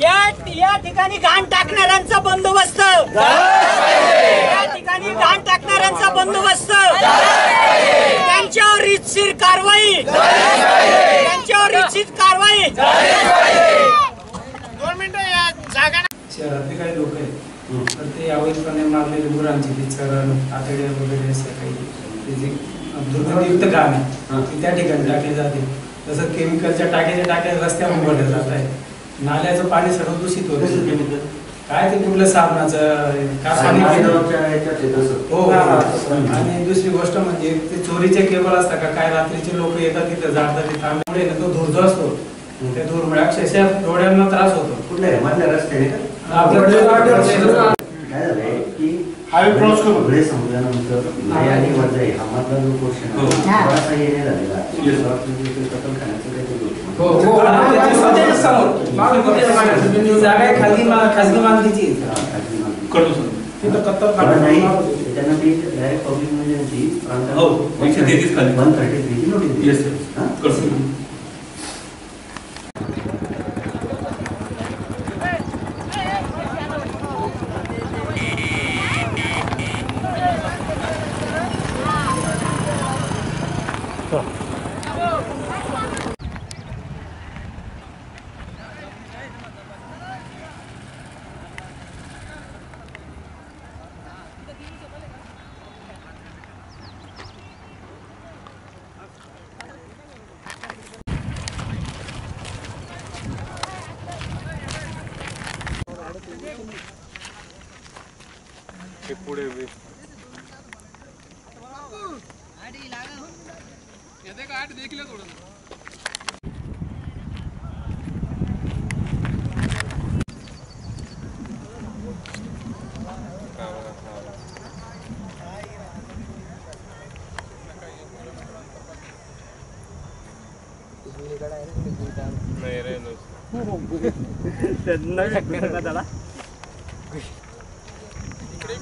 या या ठिकाणी घाण टाकणाऱ्यांचा बंदोबस्त. या ठिकाणी घाण टाकणाऱ्यांचा बंदोबस्त. त्यांच्यावर रितशीर कारवाई. त्यांच्यावर रितशीर कारवाई. शहरातले काही लोक आहेत. तर ते अवैधपणे मारलेले गुरांची ती चरण आतड्या वगैरे असं काही ते जे दुर्गंधयुक्त घाण आहे ती त्या ठिकाणी टाकली जाते. तसं केमिकलच्या टाक्याच्या टाक्या रस्त्यावर उघडल्या जात आहे. नाल्याचं पाणी सर्व दूषित होतं. काय ते कुठलं साबणाचं कारखाने हो आणि दुसरी गोष्ट म्हणजे ते चोरीचे केबल असतात का? काय रात्रीचे लोक येतात तिथं जातात तिथं ना तो धूर जो असतो त्या धूरमुळे अक्षरशः डोळ्यांना त्रास होतो. कुठल्या? रस्त्याने हायवे क्रॉस करून. पुढे समजल्यानंतर न्याय आणि वजाई हा मधला जो हो. थोडासा येणे झालेला. आहे. काहीतरी होतं. हो हो. जागा आहे खाजगी मा- खाजगी मालकीची. हा, सर. तिथं पण नाही त्यांना ती डायरेक्ट पब्लिक म्हणजे हो. वन थर्टी थ्रीची नोटीस दिली. Yes sir. के पूरे हुए आठ देख ले थोड़ा नाही रे त्यांना त्याला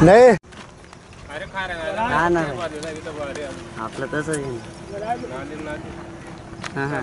नाही आपलं तसं हां हां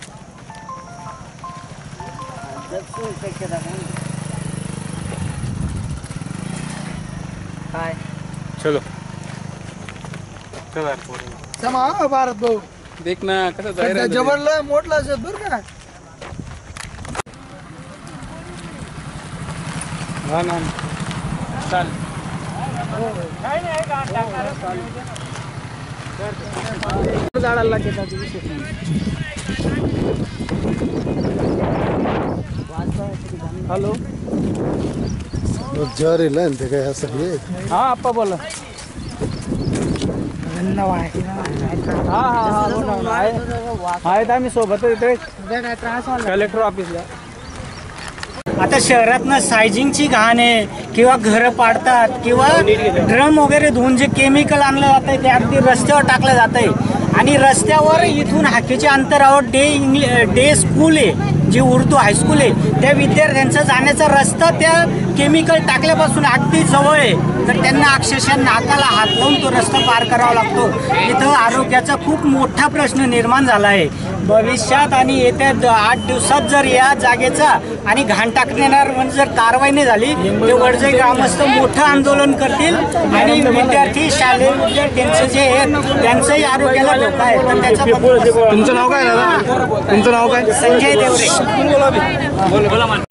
आईचे समा भारत भाऊ देख ना कसं जाहिरात झाली. जबरला मोठला असेल बरं का हा ना चाल झाडाला लागेल त्याचा विषय हॅलो. जर ना ते काय असं हे? हा आप्पा बोला. हा हा हा बोला ना. आहे- आहेत आम्ही सोबत इथे. कलेक्टर ऑफिसला आता शहरातनं सायझिंगची घाण आहे किंवा घरं पाडतात किंवा ड्रम वगैरे धुवून जे केमिकल आणलं जातंय ते अगदी रस्त्यावर टाकलं जातंय. आणि रस्त्यावर इथून हाकेच्या अंतरावर डे इंग्लि डे स्कूल आहे. जी उर्दू हायस्कूल आहे त्या विद्यार्थ्यांचा जाण्याचा रस्ता त्या केमिकल टाकल्यापासून अगदी जवळ आहे. तर त्यांना अक्षरशः नाकाला हात लावून तो रस्ता पार करावा लागतो. इथं आरोग्याचा खूप मोठा प्रश्न निर्माण झाला आहे. भविष्यात आणि येत्या द- आठ दिवसात जर या जागेचा आणि घाण टाकण्यावर म्हणजे जर कारवाई नाही झाली ते वडजाई ग्रामस्थ मोठं आंदोलन करतील आणि विद्यार्थी शालेय विद्यार्थ्यांचं जे आहे त्यांचंही आरोग्याला धोका आहे. तर त्याचा तुमचं नाव काय दादा? तुमचं नाव काय? संजय देवरे.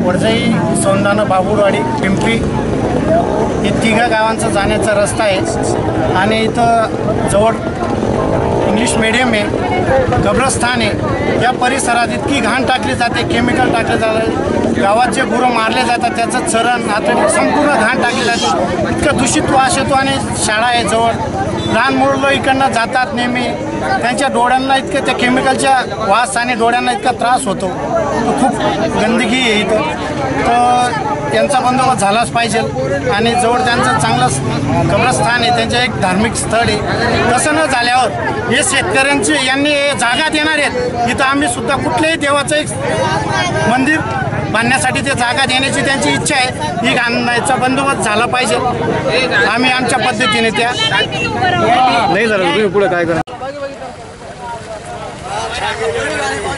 वडजाई सौंदाणा बाबुरवाडी पिंपरी हे तिघा गावांचा जाण्याचा रस्ता आहे. आणि इथं जवळ इंग्लिश मिडियम आहे कब्रस्थान आहे. या परिसरात इतकी घाण टाकली जाते केमिकल टाकले जाते. गावात जे गुरं मारले जातात त्याचं चरण आता संपूर्ण घाण टाकली जाते. इतकं दूषित वास येतो आणि शाळा आहे जवळ. लहान मुलं इकडनं जातात नेहमी. त्यांच्या डोळ्यांना इतकं त्या केमिकलच्या वास आणि डोळ्यांना इतका त्रास होतो. तो खूप गंदगी आहे इथं. तर त्यांचा बंदोबस्त झालाच पाहिजे आणि जवळ त्यांचं चांगलं कब्रस्थान आहे त्यांचं एक धार्मिक स्थळ आहे. तसं न झाल्यावर हे शेतकऱ्यांची यांनी जागा देणार आहेत. इथं आम्ही सुद्धा कुठल्याही देवाचं एक मंदिर बांधण्यासाठी ते जागा देण्याची त्यांची इच्छा आहे. ही घालण्याचा बंदोबस्त झाला पाहिजे. आम्ही आमच्या पद्धतीने त्या नाही झालं तुम्ही पुढे काय करा.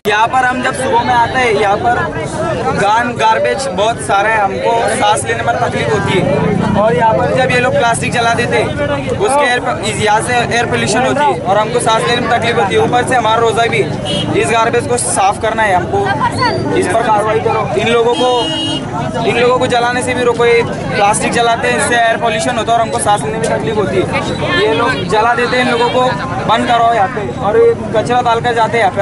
यहाँ पर हम जब सुबह में आते हैं, यहाँ पर गान गार्बेज बहुत सारा है, हमको सांस लेने में तकलीफ़ होती है। और यहाँ पर जब ये लोग प्लास्टिक जला देते उसके एयर यहाँ से एयर पोल्यूशन होती है, और हमको सांस लेने में तकलीफ़ होती है। ऊपर से हमारा रोज़ा भी इस गार्बेज को साफ़ करना है, हमको इस पर कार्रवाई करो। इन लोगों को, इन लोगों को जलाने से भी रोको, ये प्लास्टिक जलाते हैं, इससे एयर पोल्यूशन होता है, और हमको सांस लेने में तकलीफ़ होती है। ये लोग जला देते हैं, इन लोगों को बंद करो यहाँ पे, और कचरा डाल कर जाते हैं यहाँ पे।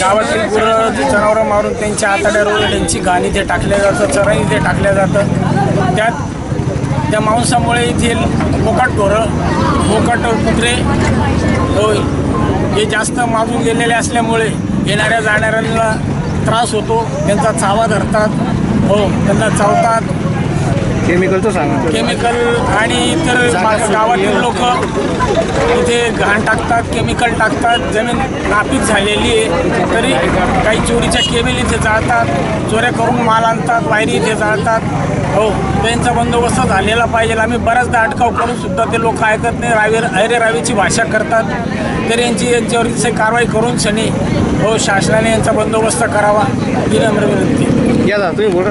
गावातील गुरं जनावरं मारून त्यांच्या आताड्यावर त्यांची गाणी ते टाकल्या जातं चराई ते टाकल्या जातं त्यात त्या मांसामुळे येथील बोकाट ढोरं बोकाट कुत्रे होय हे जास्त माजून गेलेले असल्यामुळे येणाऱ्या जाणाऱ्यांना त्रास होतो त्यांचा चावा धरतात हो त्यांना चावतात. केमिकलचं सांगा. केमिकल आणि इतर गावातील लोक इथे घाण टाकतात केमिकल टाकतात. जमीन नापीक झालेली आहे. तरी काही चोरीच्या केबल इथे जाळतात चोऱ्या करून माल आणतात वायरी इथे जाळतात. हो त्यांचा बंदोबस्त झालेला पाहिजे. आम्ही बऱ्याचदा अटकाव करून सुद्धा ते लोक ऐकत नाही. रावे अरे रावीची भाषा करतात. तर यांची यांच्यावर कारवाई करून शनी हो शासनाने यांचा बंदोबस्त करावा. ही नम्र विनंती. या तुम्ही बोला